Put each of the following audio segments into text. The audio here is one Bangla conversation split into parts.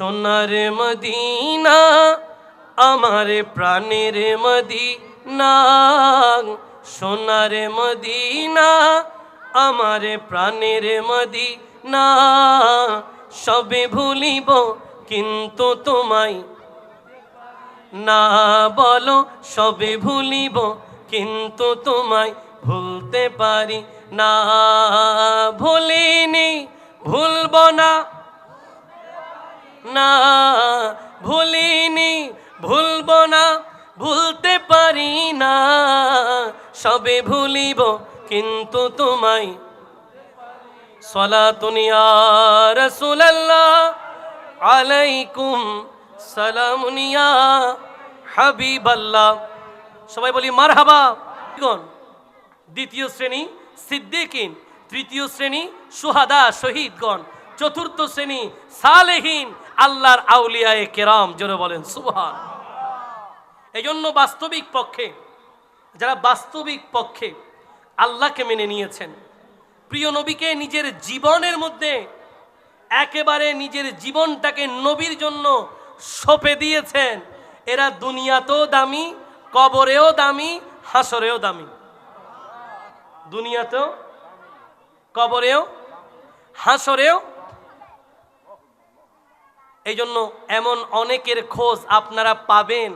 সোনার মদিনা, আমার প্রাণের মদিনা, সোনার মদিনা, আমার প্রাণের মদিনা। সবে ভুলিব কিন্তু তোমায়। না বলো, সবে ভুলিব কিন্তু তোমায়। ভুলতে পারি না, ভুলিনি, ভুলব না। না, ভুলিনি, ভুলব না, ভুলতে পারি না, সবে ভুলিব কিন্তু তোমায়। সলাতুনিয়া রসুল্লাহ আলাইকুম সালামুনিয়া হাবিবাল্লাহ। সবাই বলি মার হাবা দ্বিতীয় শ্রেণি সিদ্দিকিন, তৃতীয় শ্রেণি সুহাদা শহীদগণ, চতুর্থ শ্রেণি সালেহীন আল্লাহর আউলিয়ায়ে কেরাম, জোরে বলেন, সুবহান। এই জন্য বাস্তবিক পক্ষে, যারা বাস্তবিক পক্ষে আল্লাহকে মেনে নিয়েছেন, প্রিয় নবীকে নিজের জীবনের মধ্যে একেবারে নিজের জীবনটাকে নবীর জন্য সঁপে দিয়েছেন, এরা দুনিয়াতেও দামি, কবরেও দামি, হাসরেও দামি। দুনিয়াতেও, কবরেও, হাসরেও এই জন্য এমন অনেকের খোঁজ আপনারা পাবেন।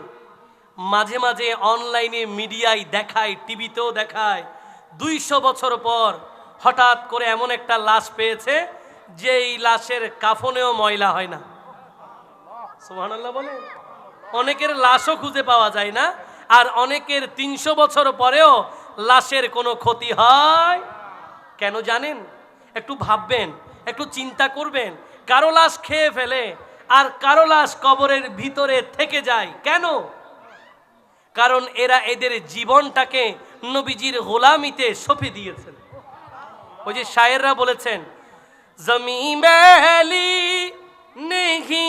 মাঝে মাঝে অনলাইনে মিডিয়ায় দেখায়, টিভিতেও দেখায়। দুইশো বছর পর হঠাৎ করে এমন একটা লাশ পেয়েছে যে এই লাশের কাফনেও ময়লা হয় না। সুবহানাল্লাহ বলে অনেকের লাশও খুঁজে পাওয়া যায় না, আর অনেকের তিনশো বছর পরেও লাশের কোনো ক্ষতি হয়। কেন জানেন? একটু ভাববেন, একটু চিন্তা করবেন। কারও লাশ খেয়ে ফেলে আর কারও লাশ কবরের ভিতরে থেকে যায়। কেন? কারণ এরা এদের জীবনটাকে নবীজির গোলামিতে সঁপে দিয়েছেন। ওই যে শায়েররা বলেছেন জমি মেলি নেহি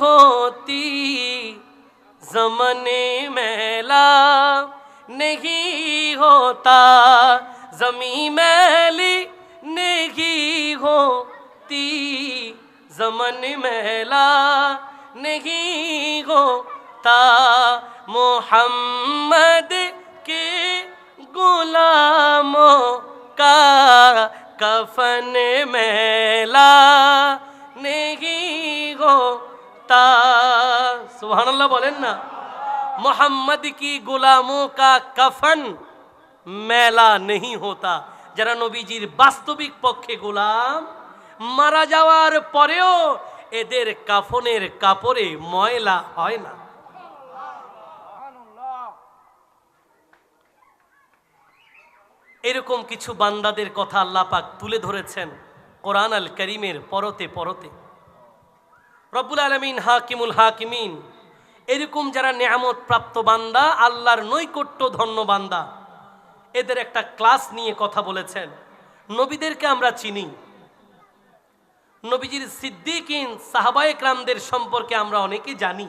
হতি, জমনে মেলা নেহি হোতা জমি মেলি নেহি होती जमन मेला नहीं होता मोहम्मद के गुलामों का कफन मेला नहीं होता सुबहान अल्लाह बोलें ना मोहम्मद की गुलामों का कफन মেলা নেই হতা যারা নবীজির বাস্তবিক পক্ষে গোলাম মারা যাওয়ার পরেও এদের কাফনের কাপড়ে ময়লা হয় না। এরকম কিছু বান্দাদের কথা আল্লাহ পাক তুলে ধরেছেন কোরআন আল করিমের পরতে পরতে। রব্বুল আলমিন হাকিমুল হাকিমিন, এরকম যারা নেয়ামত প্রাপ্ত বান্দা, আল্লাহর নৈকট্য ধন্য বান্দা, এদের একটা ক্লাস নিয়ে কথা বলেছেন। নবীদেরকে আমরা চিনি। নবীজির সিদ্দিকিন সাহাবায়ে ক্রামদের সম্পর্কে আমরা অনেকে জানি।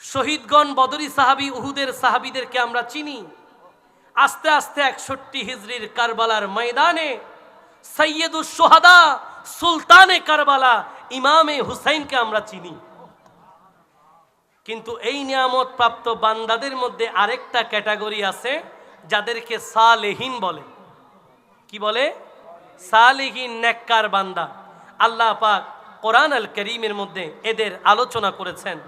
শহীদগণ, বদরি সাহাবি, উহুদের সাহাবিদেরকে আমরা চিনি। আস্তে আস্তে একষট্টি হিজরির কারবালার ময়দানে সৈয়দুস সোহাদা, সুলতানে কারবালা, ইমামে হুসাইনকে আমরা চিনি। কিন্তু এই নিয়ামত প্রাপ্ত বান্দাদের মধ্যে আরেকটা ক্যাটাগরি আছে, যাদেরকে সালেহীন বলে। কি বলে? সালিহীন নেককার বান্দা। আল্লাহ পাক কোরআন আল করিমের মধ্যে এদের আলোচনা করেছেন।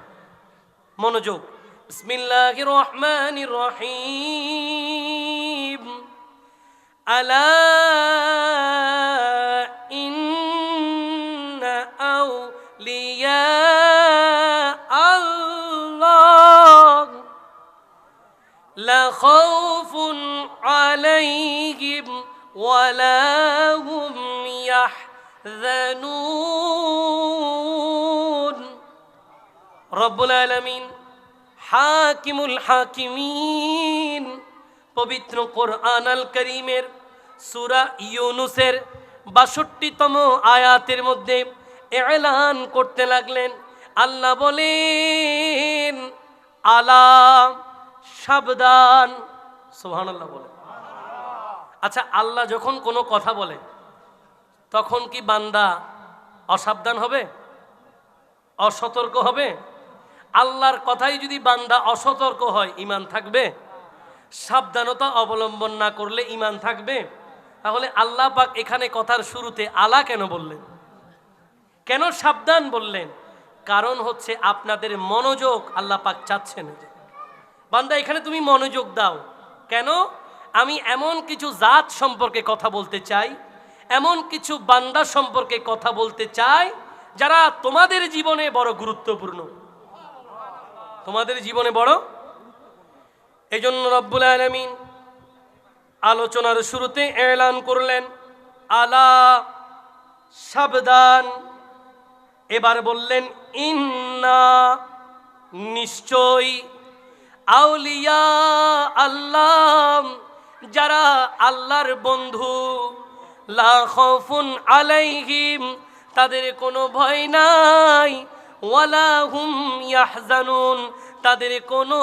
মনোযোগ। বিসমিল্লাহ রহিম। আলা আল্লাহ। লা ওয়ালা يحزنون رب العالمين হাকিমুল হাকিমিন পবিত্র কোরআন আল করিমের সুরা ইউনুসের বাষট্টিতম আয়াতের মধ্যে এলান করতে লাগলেন আল্লাহ বলেন আলাম সাবধান সুবহানাল্লাহ বলে আচ্ছা আল্লাহ যখন কোনো কথা বলে তখন কি বান্দা অসাবধান হবে? অসতর্ক হবে? আল্লাহর কথাই যদি বান্দা অসতর্ক হয় ইমান থাকবে? সাবধানতা অবলম্বন না করলে ইমান থাকবে? তাহলে আল্লাহ পাক এখানে কথার শুরুতে আলা কেন বললেন? কেন সাবধান বললেন? কারণ হচ্ছে আপনাদের মনোযোগ আল্লাহ পাক চাচ্ছেন। বান্দা, এখানে তুমি মনোযোগ দাও। কেন? আমি এমন কিছু জাত সম্পর্কে কথা বলতে চাই এমন কিছু বান্দা সম্পর্কে কথা বলতে চাই, যারা তোমাদের জীবনে বড় গুরুত্বপূর্ণ। তোমাদের জীবনে বড়? এই জন্য রব্বুল আলমিন আলোচনার শুরুতে এলান করলেন, আলা সাবধান। এবার বললেন, ইন্না নিশ্চয় আউলিয়া আল্লাহ, যারা আল্লাহর বন্ধু। লা খৌফুন আলাইহিম, তাদের কোনো ভয় নাই। ওয়ালা হুম ইয়াহজানুন, তাদের কোনো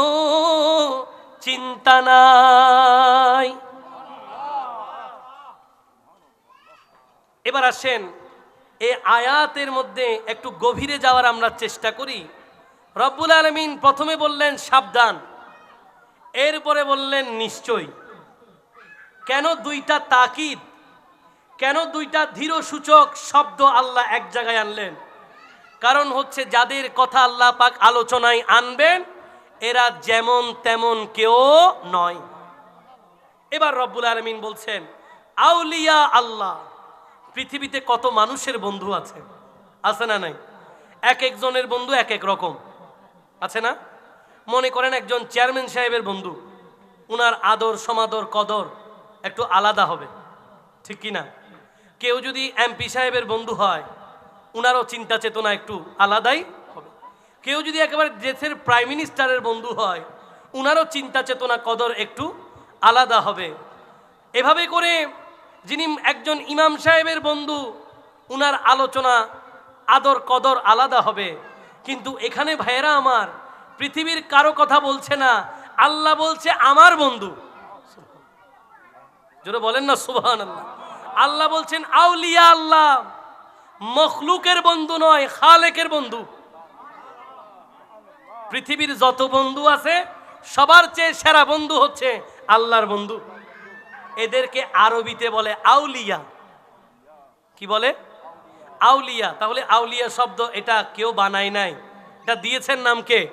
চিন্তা নাই। এবার আসেন এই আয়াতের মধ্যে একটু গভীরে যাওয়ার আমরা চেষ্টা করি। রব্বুল আলমিন প্রথমে বললেন, সাবধান। এরপরে বললেন নিশ্চয় কেন দুইটা তাকিদ? কেন দুইটা ধীর সূচক শব্দ আল্লাহ এক জায়গায় আনলেন? কারণ হচ্ছে যাদের কথা আল্লাহ পাক আলোচনায় আনবেন, এরা যেমন তেমন কেউ নয়। এবার রব্বুল আলমিন বলছেন, আউলিয়া আল্লাহ, পৃথিবীতে কত মানুষের বন্ধু আছে? আছে না নাই? এক একজনের বন্ধু এক এক রকম। আছে না? মনে করেন একজন চেয়ারম্যান সাহেবের বন্ধু, উনার আদর সমাদর কদর একটু আলাদা হবে। ঠিক কি না? কেউ যদি এমপি সাহেবের বন্ধু হয়, উনারও চিন্তা চেতনা একটু আলাদাই হবে। কেউ যদি একেবারে দেশের প্রাইম মিনিস্টারের বন্ধু হয়, উনারও চিন্তা চেতনা কদর একটু আলাদা হবে। এভাবে করে যিনি একজন ইমাম সাহেবের বন্ধু, উনার আলোচনা আদর কদর আলাদা হবে। কিন্তু এখানে ভাইয়েরা আমার, পৃথিবীর কারও কথা বলছে না, আল্লাহ বলছে আমার বন্ধু। যেটা বলেন না সুবহান আল্লাহ আল্লাহ বলছেন, আউলিয়া আল্লাহ, মখলুকের বন্ধু নয়, খালেকের বন্ধু। পৃথিবীর যত বন্ধু আছে, সবার চেয়ে সেরা বন্ধু হচ্ছে আল্লাহর বন্ধু। এদেরকে আরবিতে বলে আউলিয়া। কি বলে? আউলিয়া। তাহলে আউলিয়া শব্দ এটা কেউ বানায় নাই। এটা দিয়েছেন নামকে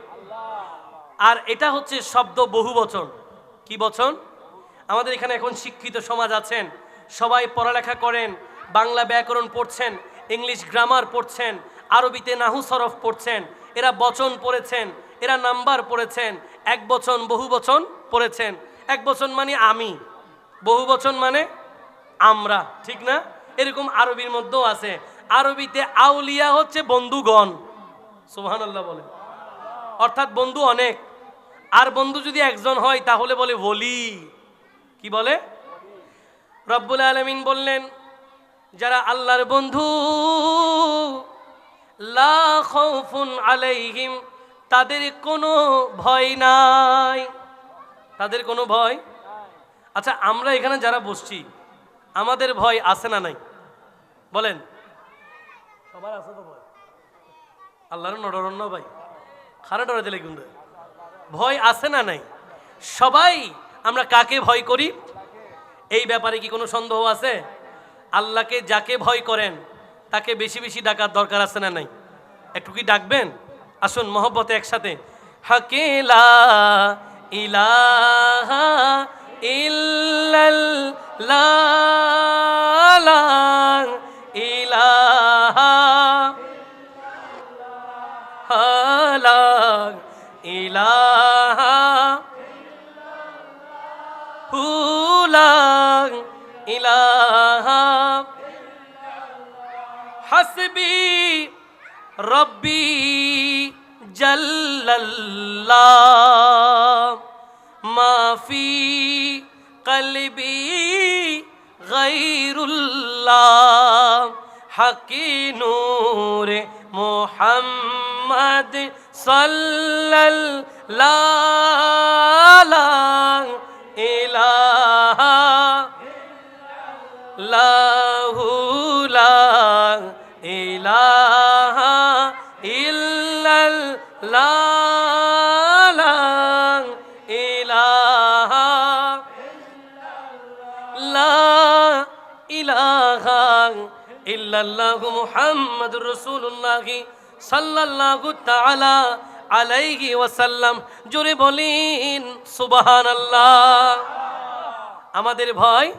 আর এটা হচ্ছে শব্দ বহু বচন কি বচন? আমাদের এখানে এখন শিক্ষিত সমাজ আছেন। সবাই পড়ালেখা করেন, বাংলা ব্যাকরণ পড়ছেন, ইংলিশ গ্রামার পড়ছেন, আরবিতে নাহু সরফ পড়ছেন, এরা বচন পড়েছেন, এরা নাম্বার পড়েছেন, এক বচন বহু বচন পড়েছেন। এক বচন মানে আমি, বহু বচন মানে আমরা, ঠিক না? এরকম আরবির মধ্যেও আছে। আরবিতে আউলিয়া হচ্ছে বন্ধুগণ, সুবহানাল্লাহ বলে। অর্থাৎ বন্ধু অনেক, আর বন্ধু যদি একজন হয় তাহলে বলে বলি কি বলে? রব্বুল আলমিন বললেন যারা আল্লাহর বন্ধু লা আলাইহিম তাদের কোনো ভয় নাই। তাদের কোনো ভয়? আচ্ছা আমরা এখানে যারা বসছি আমাদের ভয় আছে না নাই? বলেন। সবার আছে তো ভয়। আল্লাহর নডরন্য ভাই। খারা ডরে দিলে কিন্তু ভয় আছে না নাই? সবাই আমরা কাকে ভয় করি? এই ব্যাপারে কি কোনো সন্দেহ আছে? আল্লাহকে যাকে ভয় করেন, তাকে বেশি বেশি ডাকার দরকার আছে না নাই? একটু কি ডাকবেন? আসুন মহব্বতে একসাথে। হাকেলা ইলাহা ইল্লাল্লাহ ইলাহা জাল্লাল্লাহ মাফি কলবি গৈরুল্লাহ হকি নূর মোহাম্মদ সাল্লাল্লাহ। ইলাহা ইল্লাল্লাহু মুহাম্মাদুর রাসূলুল্লাহ সাল্লাল্লাহু তাআলা আলাইহি ওয়াসাল্লাম। জোরে বলেন, সুবহানাল্লাহ। আমাদের ভয়।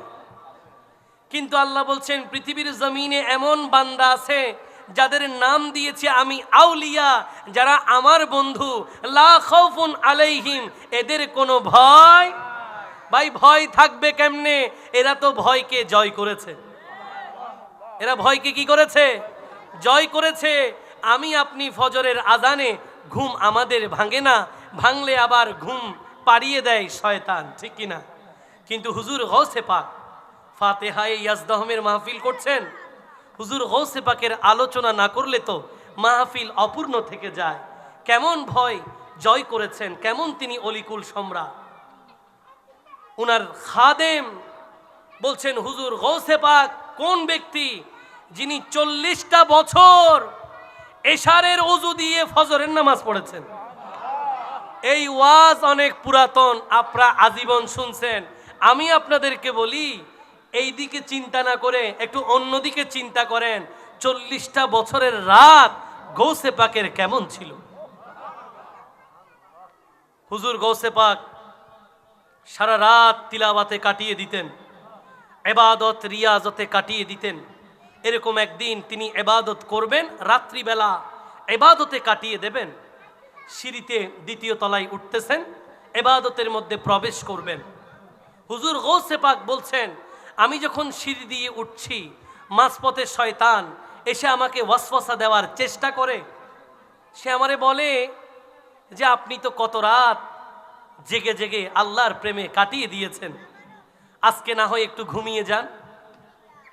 কিন্তু আল্লাহ বলছেন, পৃথিবীর জমিনে এমন বান্দা আছে, যাদের নাম দিয়েছে আমি আউলিয়া, যারা আমার বন্ধু। লা খাউফুন আলাইহিম, এদের কোনো ভয়? ভাই, ভয় থাকবে কেমনে? এরা তো ভয়কে জয় করেছে। এরা ভয়কে কি করেছে? জয় করেছে, আমি আপনি ফজরের আজানে ঘুম আমাদের ভাঙে না, ভাঙলে আবার ঘুম পাড়িয়ে দেয় শয়তান, ঠিক কিনা? কিন্তু হুজুর গৌসে পাক, ফাতেহায়ে ইয়াজদহমের মাহফিল করছেন। হুজুর গৌসে পাকের আলোচনা না করলে তো মাহফিল অপূর্ণ থেকে যায়। কেমন ভয় জয় করেছেন, কেমন তিনি অলিকুল সম্রাট। উনার খাদেম বলছেন, হুজুর গৌসে পাক কোন ব্যক্তি যিনি চল্লিশটা বছর এশারের অজু দিয়ে ফজরের নামাজ পড়েছেন? এই ওয়াজ অনেক পুরাতন আপনারা আজীবন শুনছেন। আমি আপনাদেরকে বলি, এই দিকে চিন্তা না করে, একটু অন্যদিকে চিন্তা করেন, চল্লিশটা বছরের রাত গৌসে পাকের কেমন ছিল? হুজুর গৌসে পাক সারা রাত তিলাবাতে কাটিয়ে দিতেন। এবাদত রিয়াজতে কাটিয়ে দিতেন। এরকম একদিন তিনি এবাদত করবেন, রাত্রিবেলা এবাদতে কাটিয়ে দেবেন। সিঁড়িতে দ্বিতীয় তলায় উঠতেছেন, এবাদতের মধ্যে প্রবেশ করবেন। হুজুর গৌসে পাক বলছেন, আমি যখন সিঁড়ি দিয়ে উঠছি, মাঝপথে শয়তান এসে আমাকে ওয়াসওয়াসা দেওয়ার চেষ্টা করে। সে আমারে বলে যে, আপনি তো কত রাত জেগে জেগে আল্লাহর প্রেমে কাটিয়ে দিয়েছেন। আজকে না হয় একটু ঘুমিয়ে যান।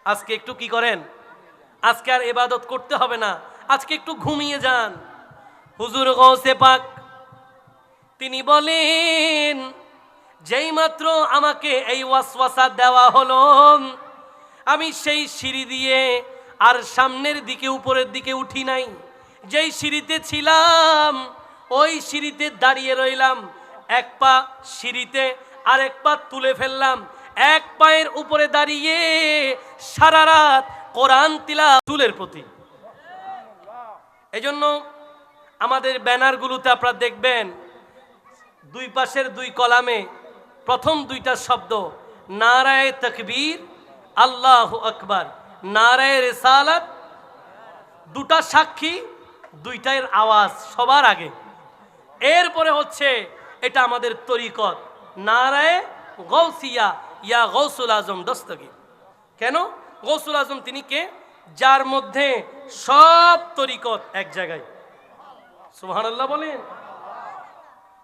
আজকে একটু কি করেন? আজকে আর এবাদত করতে হবে না। আজকে একটু ঘুমিয়ে যান। হুজুর গৌসে পাক, তিনি বলেন, যেই মাত্র আমাকে এই ওয়াসওয়াসা দেওয়া হলো, আমি সেই সিঁড়ি দিয়ে আর সামনের দিকে, উপরের দিকে উঠি নাই। যেই সিঁড়িতে ছিলাম, ওই সিঁড়িতে দাঁড়িয়ে রইলাম। এক পা সিঁড়িতে আর এক পা তুলে ফেললাম। এক পায়ের উপরে দাঁড়িয়ে সারা রাত কোরআন তিলা চুলের প্রতি। এজন্য আমাদের ব্যানারগুলোতে আপনারা দেখবেন, দুই পাশের দুই কলামে প্রথম দুইটা শব্দ, নারায় তকবীর, আল্লাহ আকবার। নারায় রেসালাত, দুটা সাক্ষী, দুইটার আওয়াজ সবার আগে। এরপরে হচ্ছে এটা আমাদের তরিকত, নারায় গৌসিয়া ইয়া গৌসুল আজম দস্তগীর। কেন? গৌসুল আজম তিনি কে? যার মধ্যে সব তরিকত এক জায়গায়। সুবহানাল্লাহ বলেন।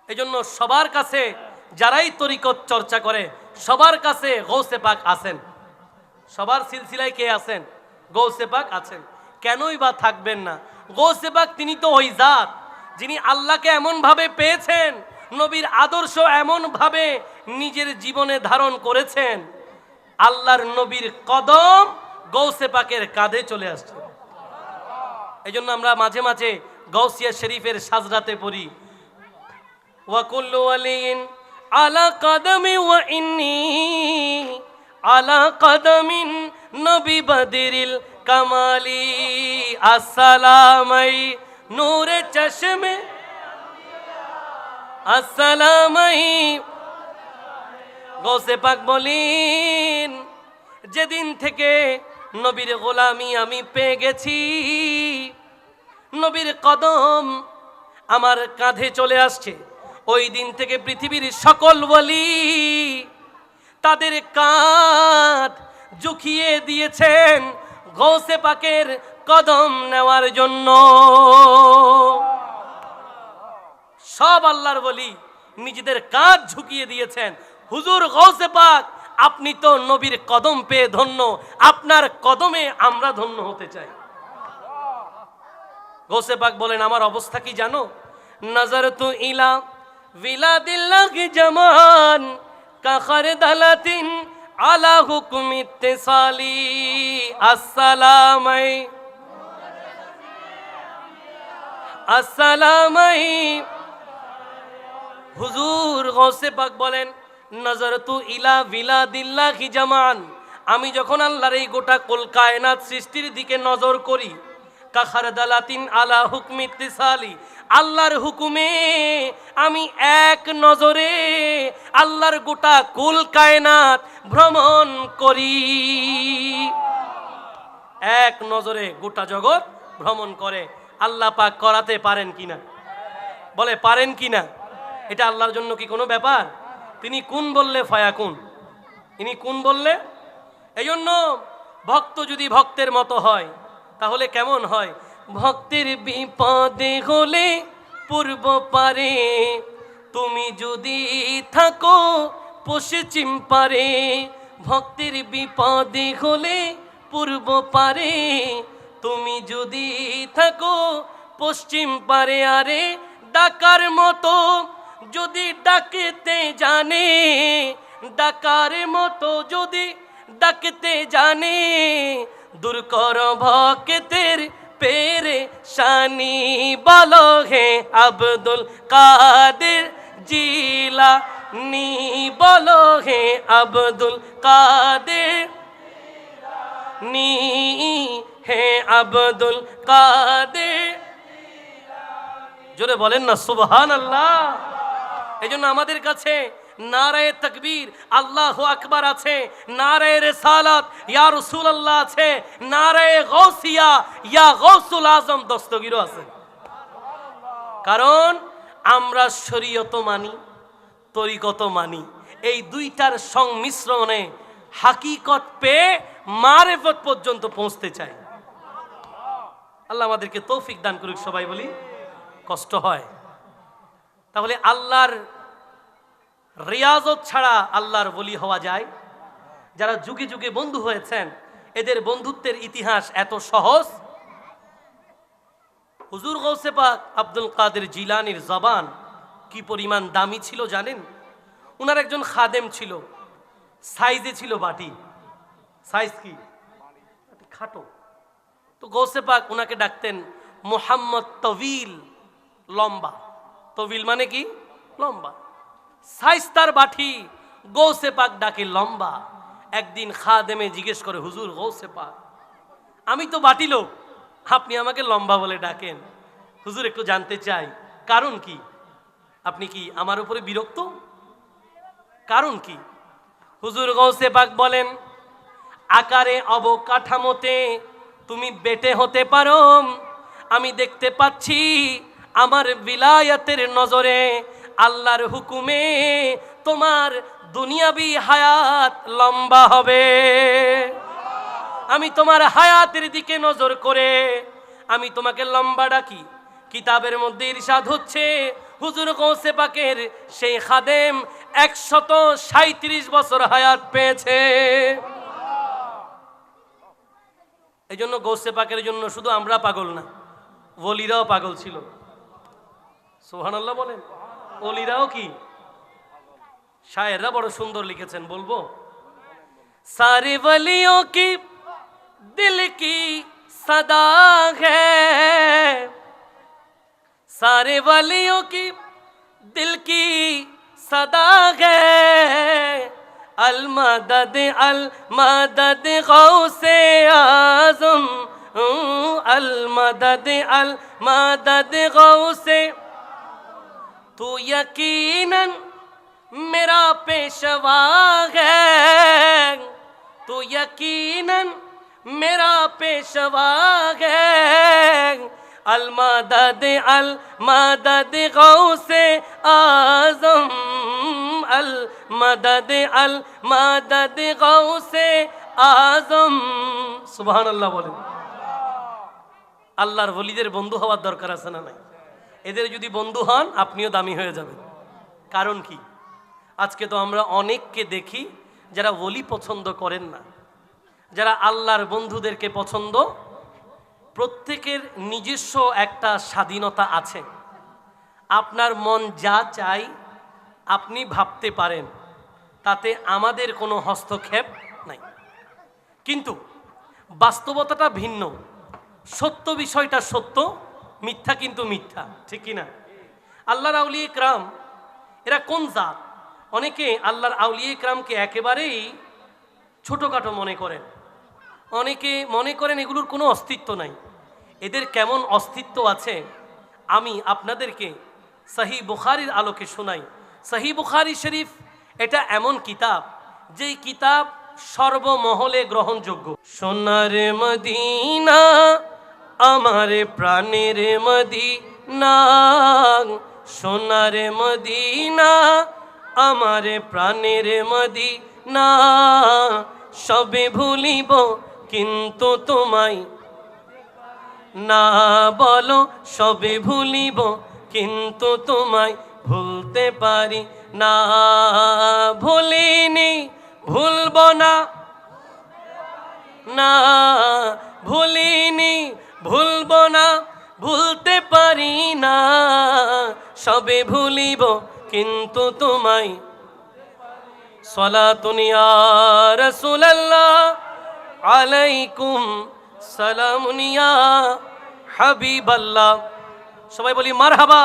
এই জন্য সবার কাছে যারাই তরিকত চর্চা করে, সবার কাছে গৌসে পাক আছেন। সবার সিলসিলায় কে আছেন? গৌসে পাক আছেন। কেনই বা থাকবেন না? গৌসে পাক তিনি তো ওই জাত, যিনি আল্লাহকে এমনভাবে পেয়েছেন, নবীর আদর্শ এমনভাবে নিজের জীবনে ধারণ করেছেন। আল্লাহর নবীর কদম গৌসে পাকের কাঁধে চলে আসছে। এই জন্য আমরা মাঝে মাঝে গৌসিয়া শরীফের সাজরাতে পড়ি। ওয়াকুল্লু আলীন আলা কদমি ওয়া ইন্নি আলা কদমিন নবী বদিরিল কামালি। আসসালামাই নূরে চশমে। আসসালামাই গৌসে পাক বলেন, যেদিন থেকে নবীর গোলামি আমি পেয়ে গেছি, নবীর কদম আমার কাঁধে চলে আসছে। ওই দিন থেকে পৃথিবীর সকল বলি তাদের কাঁধ ঝুঁকিয়ে দিয়েছেন গৌসে পাকের কদম নেওয়ার জন্য। সব আল্লাহর বলি নিজেদের কাঁধ ঝুঁকিয়ে দিয়েছেন। হুজুর গৌসে পাক, আপনি তো নবীর কদম পেয়ে ধন্য, আপনার কদমে আমরা ধন্য হতে চাই। গৌসে পাক বলেন, আমার অবস্থা কি জানো? নজর তু ইলা বিলাদিল্লাহি জামান কাখার দালাতিন আলা হুকুম ইত্তিসালি, আসসালামাই আসসালামাই। হুজুর গৌসে পাক বলেন নজর তু ইলা ভিলা দিল্লাহি জামান আমি যখন আল্লাহর এই গোটা কুল কায়নাত সৃষ্টির দিকে নজর করি, কাখার দালাতিন আলা হুকমি তিসালি আল্লাহর হুকুমে আমি এক নজরে আল্লাহর গোটা কুল কায়নাত ভ্রমণ করি। এক নজরে গোটা জগৎ ভ্রমণ করে। আল্লাহ পাক করাতে পারেন কিনা? বলে, পারেন কিনা? এটা আল্লাহর জন্য কি কোনো ব্যাপার? তিনি কোন বললে ফায়াকুন তিনি কোন বললে? এই জন্য ভক্ত যদি ভক্তের মতো হয়, তাহলে কেমন হয়? ভক্তের বিপদে হলে পূর্ব পারে, তুমি যদি থাকো পশ্চিম পারে, ভক্তের বিপদে হলে পূর্ব পারে, তুমি যদি থাকো পশ্চিম পারে, আরে ডাকার মতো যদি ডাকতে জানে, ডাকার মতো যদি ডাকতে জানে, দূর কর ভক্তের পেরে শানি বলো হে আব্দুল কাদের জিলা নি বলো হে আব্দুল কাদের নি হে আব্দুল কাদের জোরে বলেন না সুবহান আল্লাহ এই জন্য আমাদের কাছে নারায় তকবীর, আল্লাহ আকবার আছে, নারায় রেসালাত, ইয়া রসুল আল্লাহ আছে, নারায় গৌসিয়া, ইয়া গৌসুল আজম দস্তগিরও আছে। কারণ আমরা শরীয়ত মানি, তরিকত মানি, এই দুইটার সংমিশ্রণে হাকিকত পেয়ে মারেফত পর্যন্ত পৌঁছতে চাই। আল্লাহ আমাদেরকে তৌফিক দান করুক, সবাই বলি, কষ্ট হয়। তাহলে আল্লাহর রিয়াজত ছাড়া আল্লাহর বলি হওয়া যায়? যারা যুগে যুগে বন্ধু হয়েছেন, এদের বন্ধুত্বের ইতিহাস এত সহজ? হুজুর গৌসে পাক আব্দুল কাদের জিলানির জবান কি পরিমাণ দামি ছিল জানেন? উনার একজন খাদেম ছিল, সাইজে ছিল বাটি। সাইজ কি? খাটো। তো গৌসে পাক ওনাকে ডাকতেন মোহাম্মদ তবিল লম্বা। তবিল মানে কি? লম্বা। সাইস্তার বাঠি গৌসে পাক ডাকে লম্বা। একদিন খাদেমে জিজ্ঞেস করে, হুজুর, গৌসে পাক, আমি তো বাটি লোক, আপনি আমাকে লম্বা বলে ডাকেন। হুজুর, একটু জানতে চাই, কারণ কি? আপনি কি আমার উপরে বিরক্ত? কারণ কি? হুজুর গৌসে পাক বলেন, আকারে অবকাঠামোতে তুমি বেটে হতে পারো। আমি দেখতে পাচ্ছি আমার বিলায়াতের নজরে আল্লাহর হুকুমে তোমার দুনিয়াবি হায়াত লম্বা হবে। আমি তোমার হায়াতের দিকে নজর করে আমি তোমাকে লম্বা ডাকি। কিতাবের মধ্যে ইরশাদ হচ্ছে, হুজুর গৌসে পাকের সেই খাদেম একশত সাঁত্রিশ বছর হায়াত পেয়েছে। এই জন্য গৌসে পাকের জন্য শুধু আমরা পাগল না বলিরাও পাগল ছিল। সুহানাল্লাহ বলেন। অলিরাও কি? শায়েররা বড় সুন্দর লিখেছেন, বলব। সারি বলিও কি, দিল কি সদা হারে বলিও কি, দিল কি সদা হল মদদ আল মদদ গৌসে আজম আল মদদ আল মাদ মদদ গৌসে تو یقیناً میرا پیشوا ہے تو یقیناً میرا پیشوا ہے المدد المدد غوث اعظم المدد المدد غوث اعظم সুবহানাল্লাহ বলেন আল্লাহর ওলিদের বন্ধু হওয়ার দরকার আছে না নাই এদের যদি বন্ধু হন, আপনিও দামি হয়ে যাবেন। কারণ কি? আজকে তো আমরা অনেককে দেখি যারা ওলি পছন্দ করেন না। যারা আল্লাহর বন্ধুদেরকে পছন্দ, প্রত্যেকের নিজস্ব একটা স্বাধীনতা আছে। আপনার মন যা চাই আপনি ভাবতে পারেন, তাতে আমাদের কোনো হস্তক্ষেপ নাই। কিন্তু বাস্তবতাটা ভিন্ন, সত্য বিষয়টা সত্য মিথ্যা কিন্তু মিথ্যা, ঠিক কি না আল্লাহর আউলিয়ে ক্রাম এরা কোন জাত? অনেকে আল্লাহর আউলিয়ে ক্রামকে একেবারেই ছোটোখাটো মনে করেন। অনেকে মনে করেন এগুলোর কোনো অস্তিত্ব নাই। এদের কেমন অস্তিত্ব আছে? আমি আপনাদেরকে সাহি বুখারির আলোকে শোনাই। সাহি বুখারি শরীফ, এটা এমন কিতাব, যেই কিতাব সর্বমহলে গ্রহণযোগ্য। সোনার মদিনা আমার প্রাণের মদিনা, সোনার মদিনা, আমার প্রাণের মদিনা, সবে ভুলিব কিন্তু তোমায়। না বলো, সবে ভুলিব কিন্তু তোমায়, ভুলতে পারি না। ভুলিনি, ভুলব না। না, ভুলিনি ভুলব না, ভুলতে পারি না, সবে ভুলিব কিন্তু তোমায়। সলাতুনিয়া রসুল্লাহ আলাইকুম সালামুনিয়া হাবিবাল্লাহ। সবাই বলি, মারহাবা।